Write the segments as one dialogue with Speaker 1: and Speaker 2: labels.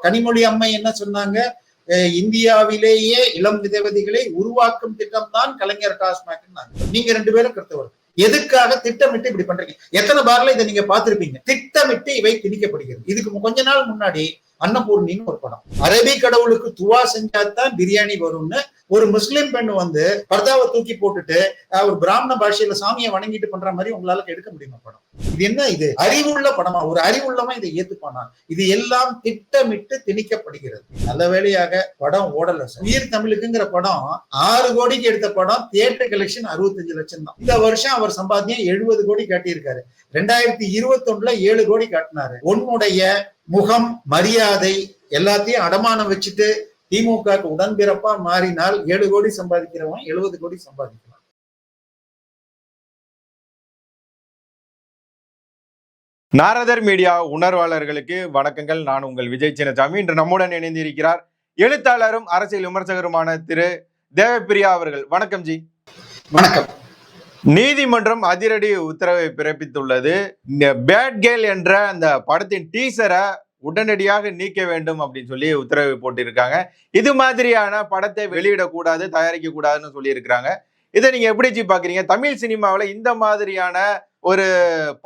Speaker 1: கனிமொழி அம்மை என்ன சொன்னாங்க? அஹ் இந்தியாவிலேயே இளம் விதவதிகளை உருவாக்கும் திட்டம் தான் கலைஞர் டாஸ்மாக் நீங்க ரெண்டு பேரும் கிறிஸ்தவர் எதுக்காக திட்டமிட்டு இப்படி பண்றீங்க? எத்தனை பார்ல இதை நீங்க பாத்திருப்பீங்க திட்டமிட்டு இவை திணிக்கப்படுகிறது. இதுக்கு கொஞ்ச நாள் முன்னாடி அன்னபூர்ணின்னு ஒரு படம். அரபி கடவுளுக்கு துவா செஞ்சாதான் பிரியாணி வரும்னு ஒரு முஸ்லிம் பெண் வந்து பர்தாவை தூக்கி போட்டுட்டு ஒரு பிராமண பாஷையில சாமியை வணங்கிட்டு பண்ற மாதிரி உங்களால எடுக்க முடியுமா படம்? இது என்ன இது? அறிவுள்ள படமா? ஒரு அறிவுள்ளவன் இதை ஏத்துப்பானா? இது எல்லாம் திட்டமிட்டு திணிக்கப்படுகிறது. நல்ல வேளையாக படம் ஓடல உயிர் தமிழுக்குங்கிற படம் ஆறு கோடிக்கு எடுத்த படம் தியேட்டர் கலெக்ஷன் அறுபத்தஞ்சு லட்சம் தான். இந்த வருஷம் அவர் சம்பாத்தியம் எழுபது கோடி காட்டியிருக்காரு. ரெண்டாயிரத்தி இருபத்தி ஒண்ணுல ஏழு கோடி காட்டினாரு. உன்னுடைய முகம் மரியாதை எல்லாத்தையும் அடமானம் வச்சுட்டு திமுகவுக்கு உடன்பிறப்பா மாறினால் ஏழு கோடி சம்பாதிக்கிறவன் எழுபது கோடி சம்பாதிக்கலாம்.
Speaker 2: நாரதர் மீடியா உணர்வாளர்களுக்கு வணக்கங்கள். நான் உங்கள் விஜய் சின்னசாமி. இன்று நம்முடன் இணைந்திருக்கிறார் எழுத்தாளரும் அரசியல் விமர்சகருமான திரு தேவப்பிரியா அவர்கள். வணக்கம் ஜி.
Speaker 1: வணக்கம்.
Speaker 2: நீதிமன்றம் அதிரடி உத்தரவை பிறப்பித்துள்ளது. பேட் கேல் என்ற அந்த படத்தின் டீசரை உடனடியாக நீக்க வேண்டும் அப்படின்னு சொல்லி உத்தரவு போட்டிருக்காங்க. இது மாதிரியான படத்தை வெளியிடக்கூடாது தயாரிக்க கூடாதுன்னு சொல்லியிருக்கிறாங்க. இதை நீங்க எப்படி ஜி பாக்குறீங்க? தமிழ் சினிமாவில் இந்த மாதிரியான ஒரு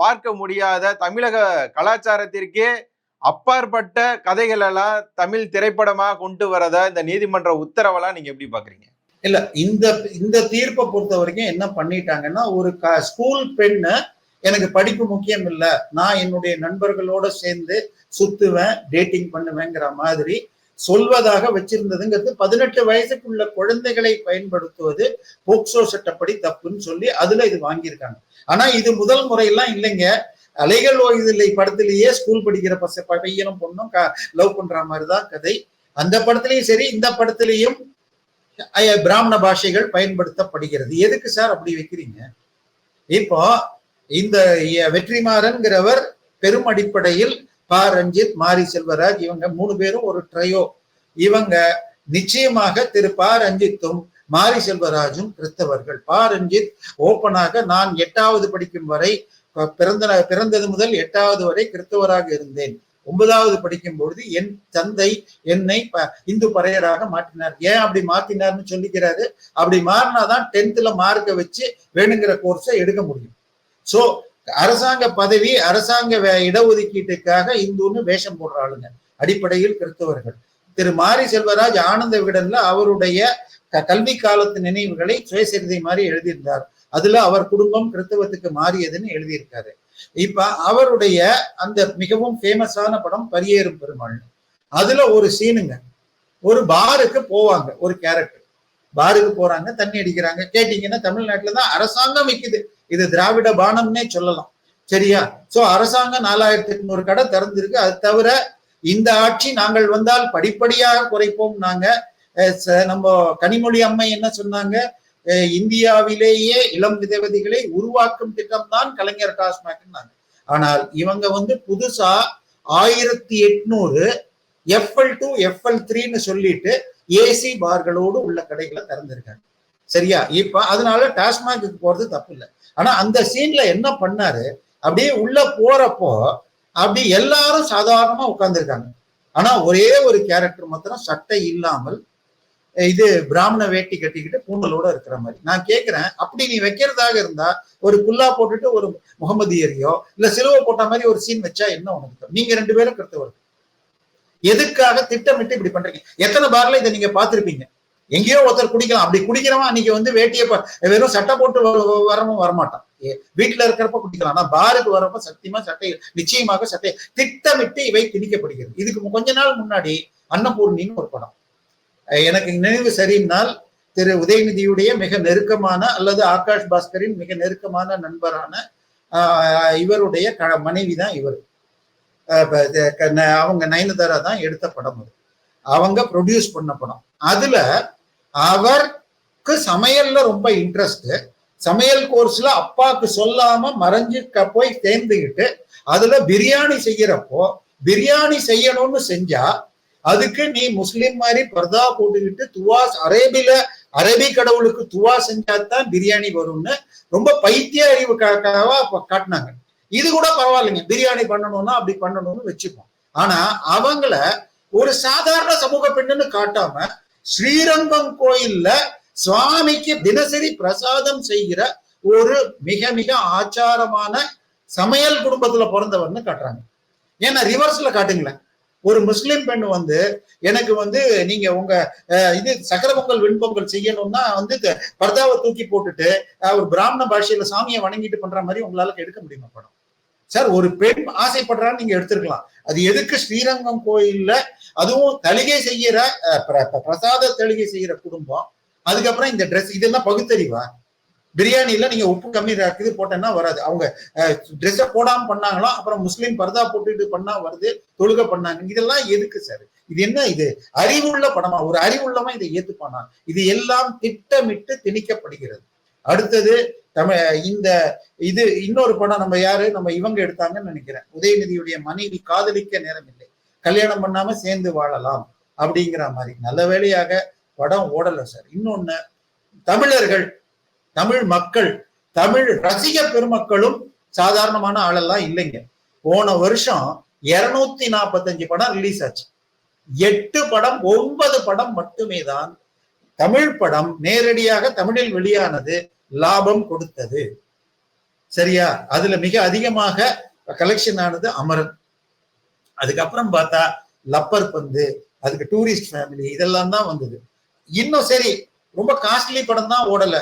Speaker 2: பார்க்க முடியாத தமிழக கலாச்சாரத்திற்கே அப்பாற்பட்ட கதைகள் எல்லாம் தமிழ் திரைப்படமாக கொண்டு வரத இந்த நீதிமன்ற உத்தரவெல்லாம் நீங்க எப்படி பாக்குறீங்க?
Speaker 1: இல்ல இந்த இந்த தீர்ப்பை பொறுத்த வரைக்கும் என்ன பண்ணிட்டாங்கன்னா ஒரு க ஸ்கூல் பெண்ணு எனக்கு படிப்பு முக்கியம் இல்ல. நான் என்னுடைய நண்பர்களோட சேர்ந்து சுத்துவேன் டேட்டிங் பண்ணுவேங்கிற மாதிரி சொல்வதாக வச்சிருந்ததுங்கிறது பதினெட்டு வயசுக்குள்ள குழந்தைகளை பயன்படுத்துவது போக்சோ சட்டப்படி தப்புன்னு சொல்லி அதுல இது வாங்கியிருக்காங்க. ஆனா இது முதல் முறையெல்லாம் இல்லைங்க. அலைகள் ஓய்தில்லை படத்திலேயே ஸ்கூல் படிக்கிற பச பையனும் பொண்ணும் லவ் பண்ற மாதிரிதான் கதை. அந்த படத்திலையும் சரி இந்த படத்திலையும் பிராமண பாஷைகள் பயன்படுத்தப்படுகிறது. எதுக்கு சார் அப்படி வைக்கிறீங்க? இப்போ இந்த வெற்றிமாறன்கிறவர் பெரும் அடிப்படையில் ப ரஞ்சித் மாரி செல்வராஜ் இவங்க மூணு பேரும் ஒரு ட்ரையோ. இவங்க நிச்சயமாக திரு ப ரஞ்சித்தும் மாரி செல்வராஜும் கிறிஸ்தவர்கள் ப ரஞ்சித் ஓப்பனாக நான் எட்டாவது படிக்கும் வரை பிறந்த பிறந்தது முதல் எட்டாவது வரை கிறிஸ்தவராக இருந்தேன். ஒன்பதாவது படிக்கும் பொழுது என் தந்தை என்னை ப- இந்து பறையராக மாற்றினார். ஏன் அப்படி மாத்தினார்னு சொல்லிக்கிறாரு? அப்படி மாறினாதான் டென்த்ல மார்க்கை வச்சு வேணுங்கிற கோர்ஸை எடுக்க முடியும். சோ அரசாங்க பதவி அரசாங்க வே- இடஒதுக்கீட்டுக்காக இந்துன்னு வேஷம் போடுற ஆளுங்க அடிப்படையில் கிறிஸ்தவர்கள். திரு மாரி செல்வராஜ் ஆனந்த விகடன்ல அவருடைய க- கல்வி காலத்து நினைவுகளை சுயசரிதை மாதிரி எழுதியிருந்தார். அதுல அவர் குடும்பம் கிறிஸ்தவத்துக்கு மாறியதுன்னு எழுதியிருக்காரு. இப்ப அவருடைய அந்த மிகவும் ஃபேமஸான படம் பரியேறும் பெருமாள். அதுல ஒரு சீனுங்க ஒரு பாருக்கு போவாங்க ஒரு கேரக்டர் பாருக்கு போறாங்க தண்ணி அடிக்கிறாங்க. கேட்டீங்கன்னா தமிழ்நாட்டுல தான் அரசாங்கம் விற்குது இது திராவிட பானம்னே சொல்லலாம். சரியா? சோ அரசாங்கம் நாலாயிரத்தி எட்நூறு கடை திறந்திருக்கு. அது தவிர இந்த ஆட்சி நாங்கள் வந்தால் படிப்படியாக குறைப்போம் நாங்க நம்ம கனிமொழி அம்மை என்ன சொன்னாங்க? இந்தியாவிலேயே இளம் விதவதிகளை உருவாக்கும் திட்டம் தான் கலைஞர் டாஸ்மாக் ஆனால் இவங்க வந்து புதுசா ஆயிரத்தி எட்நூறு எஃப்எல் டூ எஃப்எல் த்ரீன்னு சொல்லிட்டு ஏசி பார்களோடு உள்ள கடைகளை திறந்திருக்காங்க. சரியா? இப்ப அதனால டாஸ்மாக்கு போறது தப்பு இல்லை. ஆனா அந்த சீன்ல என்ன பண்ணாரு? அப்படியே உள்ள போறப்போ அப்படி எல்லாரும் சாதாரணமா உட்கார்ந்துருக்காங்க. ஆனா ஒரே ஒரு கேரக்டர் மாத்திரம் சட்டை இல்லாமல் இது பிராமண வேட்டி கட்டிக்கிட்டு பூண்டலோட இருக்கிற மாதிரி. நான் கேட்கிறேன் அப்படி நீ வைக்கிறதாக இருந்தா ஒரு குல்லா போட்டுட்டு ஒரு முகமதியரையோ இல்ல சிலுவை போட்ட மாதிரி ஒரு சீன் வச்சா என்ன உனக்கு நீங்க ரெண்டு பேரும் கிறிஸ்தவர் எதுக்காக திட்டமிட்டு இப்படி பண்றீங்க? எத்தனை பார்ல இதை நீங்க பாத்திருப்பீங்க எங்கேயோ ஒருத்தர் குடிக்கலாம். அப்படி குடிக்கிறவன் அன்னைக்கு வந்து வேட்டியை ப- வெறும் சட்டை போட்டு வரவும் வரமாட்டான். ஏ, வீட்டுல இருக்கிறப்ப குடிக்கலாம். ஆனா பாருக்கு வரப்ப சத்தியமா சட்டை நிச்சயமாக சட்டை திட்டமிட்டு இவை திணிக்கப்படுகிறது. இதுக்கு கொஞ்ச நாள் முன்னாடி அன்னபூர்ணின்னு ஒரு படம். எனக்கு நினைவு சரியினால் திரு உதயநிதியுடைய மிக நெருக்கமான அல்லது ஆகாஷ் பாஸ்கரின் மிக நெருக்கமான நண்பரான இவருடைய க மனைவி தான் இவர். ந- அவங்க நயனதாரா தான் எடுத்த படம் அது. அவங்க ப்ரொடியூஸ் பண்ண படம். அதுல அவருக்கு சமையல்ல ரொம்ப இன்ட்ரெஸ்ட் சமையல் கோர்ஸ்ல அப்பாவுக்கு சொல்லாம மறைஞ்சு போய் தேர்ந்துக்கிட்டு அதுல பிரியாணி செய்யறப்போ பிரியாணி செய்யணும்னு செஞ்சா அதுக்கு நீ முஸ்லீம் மாதிரி பர்தா போட்டுக்கிட்டு துவாஸ் அரேபில அரபி கடவுளுக்கு துவா செஞ்சாதான் பிரியாணி வரும்னு ரொம்ப பைத்திய அறிவு காட்டினாங்க. இது கூட பரவாயில்லைங்க. பிரியாணி பண்ணணும்னா அப்படி பண்ணணும்னு வச்சுப்போம். ஆனா அவங்கள ஒரு சாதாரண சமூக பெண்ணுன்னு காட்டாம ஸ்ரீரங்கம் கோயில்ல சுவாமிக்கு தினசரி பிரசாதம் செய்கிற ஒரு மிக மிக ஆச்சாரமான சமையல் குடும்பத்துல பிறந்தவர்னு காட்டுறாங்க. ஏன்னா ரிவர்ஸ்ல காட்டுங்களேன். ஒரு முஸ்லீம் பெண் வந்து எனக்கு வந்து நீங்க உங்க இது சக்கர பொங்கல் வெண்பொங்கல் செய்யணும்னா வந்து பர்தாவை தூக்கி போட்டுட்டு ஒரு பிராமண பாஷையில சாமியை வணங்கிட்டு பண்ற மாதிரி உங்களால எடுக்க முடியுமா படம்? சார் ஒரு பெண் ஆசைப்படுறான்னு நீங்க எடுத்துருக்கலாம். அது எதுக்கு ஸ்ரீரங்கம் கோயில்ல அதுவும் தலிகை செய்யற பிர- பிரசாத தலிகை செய்யற குடும்பம் அதுக்கப்புறம் இந்த ட்ரெஸ் இதெல்லாம் பகுத்தறிவா? பிரியாணியில நீங்க உப்பு கம்மி இருக்குது போட்டேன்னா வராது. அவங்க ட்ரெஸ்ஸை போடாம பண்ணாங்களாம் அப்புறம் முஸ்லீம் பர்தா போட்டுட்டு பண்ணா வருது தொழுக பண்ணாங்க. இதெல்லாம் எதுக்கு சார் இது என்ன இது? அறிவுள்ள படமா? ஒரு அறிவுள்ளவன் இதை ஏத்துப்பானா? இது எல்லாம் திட்டமிட்டு திணிக்கப்படுகிறது. அடுத்தது தமிழ் இந்த இது இன்னொரு படம் நம்ம யாரு? நம்ம இவங்க எடுத்தாங்கன்னு நினைக்கிறேன். உதயநிதியுடைய மனைவி காதலிக்க நேரம் இல்லை. கல்யாணம் பண்ணாம சேர்ந்து வாழலாம் அப்படிங்கிற மாதிரி. நல்ல வேளையாக படம் ஓடல சார் இன்னொன்னு தமிழர்கள் தமிழ் மக்கள் தமிழ் ரசிக பெருமக்களும் சாதாரணமான ஆளெல்லாம் இல்லைங்க. போன வருஷம் இருநூத்தி நாற்பத்தஞ்சு படம் ரிலீஸ் ஆச்சு. எட்டு படம் ஒன்பது படம் மட்டுமே தான் தமிழ் படம் நேரடியாக தமிழில் வெளியானது லாபம் கொடுத்தது. சரியா? அதுல மிக அதிகமாக கலெக்ஷன் ஆனது அமரன். அதுக்கப்புறம் பார்த்தா லப்பர் பந்து அதுக்கு டூரிஸ்ட் ஃபேமிலி இதெல்லாம் தான் வந்தது. இன்னும் சரி ரொம்ப காஸ்ட்லி படம் தான் ஓடல.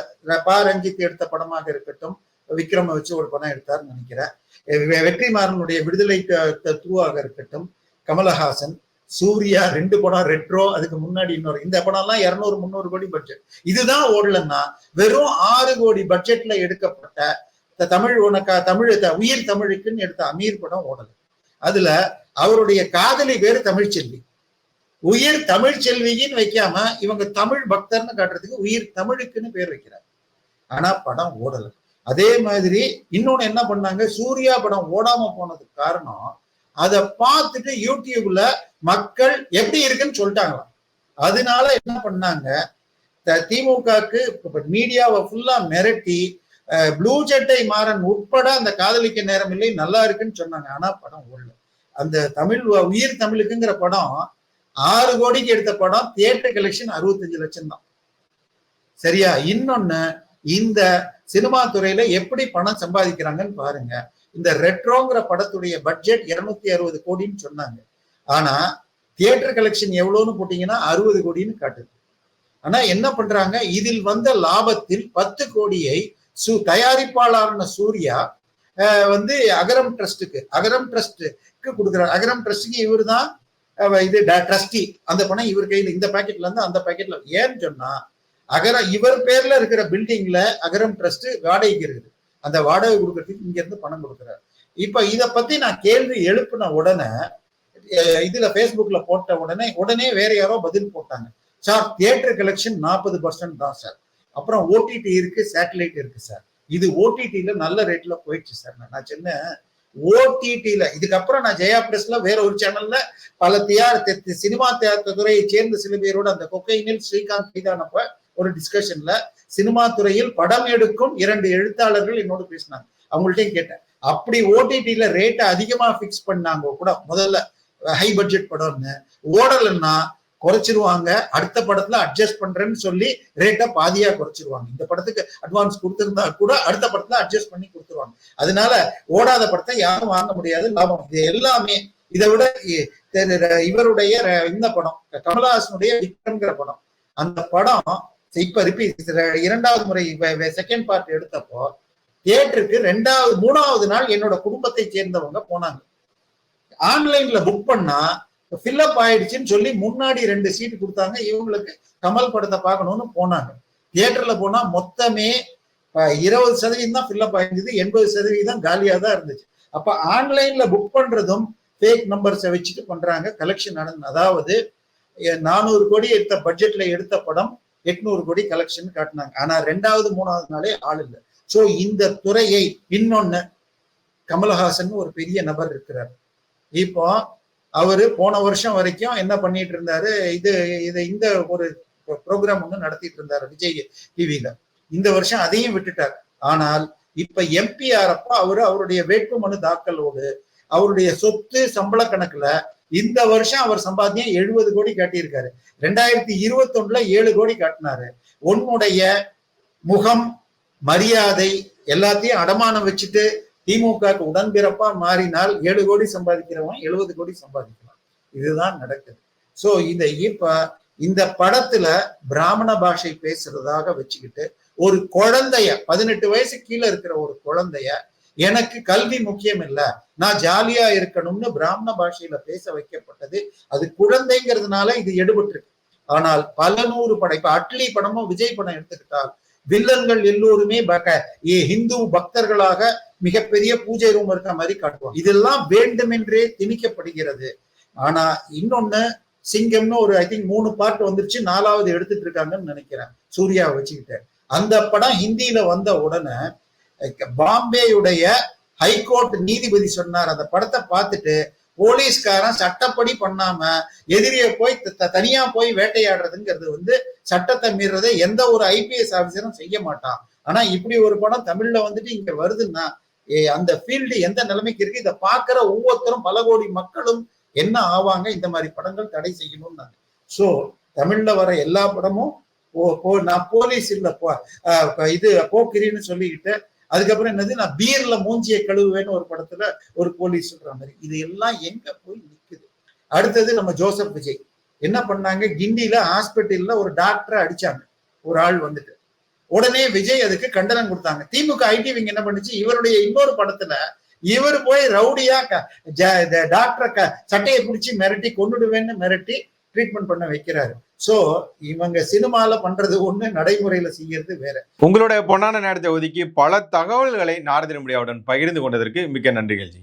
Speaker 1: பா ரஞ்சித் எடுத்த படமாக இருக்கட்டும் விக்ரம வச்சு ஒரு படம் எடுத்தார்னு நினைக்கிறேன். வெற்றிமாறனுடைய விடுதலை தூவாக இருக்கட்டும் கமலஹாசன் சூர்யா ரெண்டு படம் ரெட்ரோ அதுக்கு முன்னாடி இன்னொரு இந்த படம்லாம் இருநூறு முந்நூறு கோடி பட்ஜெட் இதுதான் ஓடலன்னா வெறும் ஆறு கோடி பட்ஜெட்ல எடுக்கப்பட்ட த- தமிழ் உனக்கா தமிழ் த- உயிர் தமிழுக்குன்னு எடுத்த அமீர் படம் ஓடல. அதுல அவருடைய காதலி பேரு தமிழ்ச்செல்வி. உயிர் தமிழ் செல்வின்னு வைக்காம இவங்க தமிழ் பக்தர்னு காட்டுறதுக்கு உயிர் தமிழுக்குன்னு பேர் வைக்கிறாங்க ஆனா படம் ஓடல. அதே மாதிரி இன்னொன்னு என்ன பண்ணாங்க? சூர்யா படம் ஓடாம போனதுக்கு காரணம் அதை பார்த்துட்டு யூடியூப்ல மக்கள் எப்படி இருக்குன்னு சொல்லிட்டாங்களாம். அதனால என்ன பண்ணாங்க? த- திமுகக்கு மீடியாவை ஃபுல்லா மிரட்டி அஹ், ப்ளூ ஜெட்டை மாறன் உட்பட அந்த காதலிக்க நேரம் இல்லை நல்லா இருக்குன்னு சொன்னாங்க. ஆனா படம் ஓடல. அந்த தமிழ் உயிர் தமிழுக்குங்கிற படம் ஆறு கோடிக்கு எடுத்த படம் தியேட்டர் கலெக்ஷன் அறுபத்தஞ்சு லட்சம் தான் சரியா? இன்னொன்னு இந்த சினிமா துறையில எப்படி பணம் சம்பாதிக்கிறாங்கன்னு பாருங்க. இந்த ரெட்ரோங்கிற படத்துடைய பட்ஜெட் இருநூத்தி அறுபது கோடின்னு சொன்னாங்க. ஆனா தியேட்டர் கலெக்ஷன் எவ்வளவுன்னு போட்டீங்கன்னா அறுபது கோடின்னு காட்டுது. ஆனா என்ன பண்றாங்க? இதில் வந்த லாபத்தில் பத்து கோடியை சு தயாரிப்பாளரான சூர்யா வந்து அகரம் ட்ரஸ்ட்டுக்கு அகரம் ட்ரஸ்ட்டுக்கு கொடுக்குறாரு. அகரம் ட்ரஸ்ட்டுக்கு இவர் தான் இது ட்ரஸ்டி. அந்த பணம் இவர் கையில் இந்த பேக்கெட்ல இருந்து அந்த பேக்கெட்ல ஏன்னு சொன்னா அகரம் இவர் பேர்ல இருக்கிற பில்டிங்ல அகரம் ட்ரஸ்ட் வாடகைக்கு இருக்குது. அந்த வாடகை கொடுக்கறதுக்கு இங்க இருந்து பணம் கொடுக்குறாரு. இப்ப இத பத்தி நான் கேள்வி எழுப்பின உடனே இதுல பேஸ்புக்ல போட்ட உடனே உடனே வேற யாரோ பதில் போட்டாங்க. சார் தியேட்டர் கலெக்ஷன் நாற்பது பர்சன்ட் தான் சார். அப்புறம் ஓடிடி இருக்கு சேட்டலைட் இருக்கு சார். இது ஓடிடியில நல்ல ரேட்ல போயிடுச்சு சார். நான் சொன்னேன் ஓடிடியில இதுக்கப்புறம் நான் ஜெயா பிரஸ்ல வேற ஒரு சேனல்ல பல தியார் சினிமா தியாத்த துறையை சேர்ந்த சில பேரோட அந்த கொக்கைனில் ஸ்ரீகாந்த் கைதானப்ப ஒரு டிஸ்கஷன்ல சினிமா துறையில் படம் எடுக்கும் இரண்டு எழுத்தாளர்கள் என்னோட பேசினாங்க. அவங்கள்ட்டையும் கேட்டேன். அப்படி ஓடிடியில ரேட்டை அதிகமா ஃபிக்ஸ் பண்ணாங்க கூட முதல்ல ஹை பட்ஜெட் படம்னு ஓடலைன்னா குறைச்சிருவாங்க. அடுத்த படத்துல அட்ஜஸ்ட் பண்றேன்னு சொல்லி ரேட்டை பாதியா குறைச்சிருவாங்க. இந்த படத்துக்கு அட்வான்ஸ் கொடுத்திருந்தா கூட அடுத்த படத்துல அட்ஜஸ்ட் பண்ணி கொடுத்துருவாங்க. அதனால ஓடாத படத்தை யாரும் வாங்க முடியாது லாபம். இது எல்லாமே இதை விட இவருடைய இந்த படம் கமலஹாசனுடைய விக்ரம்ங்கிற படம். அந்த படம் இப்ப ரிப்பீட் இரண்டாவது முறை செகண்ட் பார்ட் எடுத்தப்போ தியேட்டருக்கு ரெண்டாவது மூணாவது நாள் என்னோட குடும்பத்தை சேர்ந்தவங்க போனாங்க. ஆன்லைன்ல புக் பண்ணா ஃபில்லப் ஆயிடுச்சுன்னு சொல்லி முன்னாடி ரெண்டு சீட் கொடுத்தாங்க. இவங்களுக்கு கமல் படத்தை பார்க்கணும்னு போனாங்க. தியேட்டர்ல போனா மொத்தமே இருபது சதவீதம் தான் ஃபில்லப் ஆயிருந்தது. எண்பது சதவீதம் காலியா தான் இருந்துச்சு. அப்ப ஆன்லைன்ல புக் பண்றதும் ஃபேக் நம்பர்ஸை வச்சுட்டு பண்றாங்க. கலெக்ஷன் நடந்த அதாவது நானூறு கோடி எடுத்த பட்ஜெட்ல எடுத்த படம் எட்நூறு கோடி கலெக்ஷன் காட்டினாங்க. ஆனா ரெண்டாவது மூணாவது நாளே ஆள் இல்லை. ஸோ இந்த துறையை இன்னொன்னு கமலஹாசன் ஒரு பெரிய நபர் இருக்கிறார். இப்போ அவரு போன வருஷம் வரைக்கும் என்ன பண்ணிட்டு இருந்தாரு? இது இது இந்த ஒரு ப்ரோக்ராம் ஒன்று நடத்திட்டு இருந்தாரு விஜய் டிவியில இந்த வருஷம் அதையும் விட்டுட்டார். ஆனால் இப்ப எம்பி ஆறப்ப அவரு அவருடைய வேட்புமனு தாக்கலோடு அவருடைய சொத்து சம்பள கணக்குல இந்த வருஷம் அவர் சம்பாத்தியம் எழுபது கோடி காட்டியிருக்காரு. ரெண்டாயிரத்தி இருபத்தி ஒண்ணுல ஏழு கோடி காட்டினாரு. உன்னுடைய முகம் மரியாதை எல்லாத்தையும் அடமானம் வச்சுட்டு திமுக உடன்பிறப்பா மாறினால் ஏழு கோடி சம்பாதிக்கிறவன் எழுபது கோடி சம்பாதிக்கலாம். இதுதான் நடக்குது. சோ இந்த இப்ப இந்த படத்துல பிராமண பாஷை பேசுறதாக வச்சுக்கிட்டு ஒரு குழந்தைய பதினெட்டு வயசு கீழே இருக்கிற ஒரு குழந்தைய எனக்கு கல்வி முக்கியம் இல்ல நான் ஜாலியா இருக்கணும்னு பிராமண பாஷையில பேச வைக்கப்பட்டது அது குழந்தைங்கிறதுனால இது எடுபட்டுருக்கு. ஆனால் பல நூறு படம் இப்ப அட்லி படமும் விஜய் படம் எடுத்துக்கிட்டால் வில்லன்கள் எல்லோருமே ஹிந்து பக்தர்களாக மிகப்பெரிய பூஜை ரூம் இருக்க மாதிரி காட்டுவாங்க. இதெல்லாம் வேண்டுமென்றே திணிக்கப்படுகிறது. ஆனா இன்னொன்னு சிங்கம்னு ஒரு ஐ திங்க் மூணு பார்ட் வந்துருச்சு. நாலாவது எடுத்துட்டு இருக்காங்கன்னு நினைக்கிறேன். சூர்யாவை வச்சுக்கிட்டு. அந்த படம் ஹிந்தியில வந்த உடனே பாம்பேயுடைய ஹைகோர்ட் நீதிபதி சொன்னார். அந்த படத்தை பார்த்துட்டு போலீஸ்காரன் சட்டப்படி பண்ணாம எதிரியை போய் தனியா போய் வேட்டையாடுறதுங்கிறது வந்து சட்டத்தை மீறதை எந்த ஒரு ஐபிஎஸ் ஆபீசரும் செய்ய மாட்டான். ஆனா இப்படி ஒரு படம் தமிழ்ல வந்துட்டு இங்க வருதுன்னா அந்த ஃபீல்டு எந்த நிலைமைக்கு இருக்கு? இதை பார்க்குற ஒவ்வொருத்தரும் பல கோடி மக்களும் என்ன ஆவாங்க? இந்த மாதிரி படங்கள் தடை செய்யணும்னு ஸோ தமிழ்ல வர எல்லா படமும் ஓ போ- நான் போலீஸ் இல்லை இது போக்கிரின்னு சொல்லிக்கிட்டு அதுக்கப்புறம் என்னது? நான் பீர்ல மூஞ்சியை கழுவுவேன்னு ஒரு படத்துல ஒரு போலீஸ் சொல்ற மாதிரி. இது எல்லாம் எங்க போய் நிற்குது அடுத்தது நம்ம ஜோசப் விஜய். என்ன பண்ணாங்க? கிண்டியில ஹாஸ்பிட்டல்ல ஒரு டாக்டரை அடிச்சாங்க. ஒரு ஆள் வந்துட்டு. உடனே விஜய் அதுக்கு கண்டனம் கொடுத்தாங்க. திமுக ஐடி விங் என்ன பண்ணுச்சு? இவருடைய இன்னொரு படத்துல இவர் போய் ரவுடியா ஜ- இந்த டாக்டரை க- சட்டையை பிடிச்சி மிரட்டி கொண்டுடுவேன்னு மிரட்டி ட்ரீட்மெண்ட் பண்ண வைக்கிறாரு. சோ இவங்க சினிமால பண்றது ஒண்ணு நடைமுறையில செய்யறது வேற.
Speaker 2: உங்களுடைய பொன்னான நேரத்தை ஒதுக்கி பல தகவல்களை நாரதிரமுடியாவுடன் பகிர்ந்து கொண்டதற்கு மிக்க நன்றிகள் ஜி.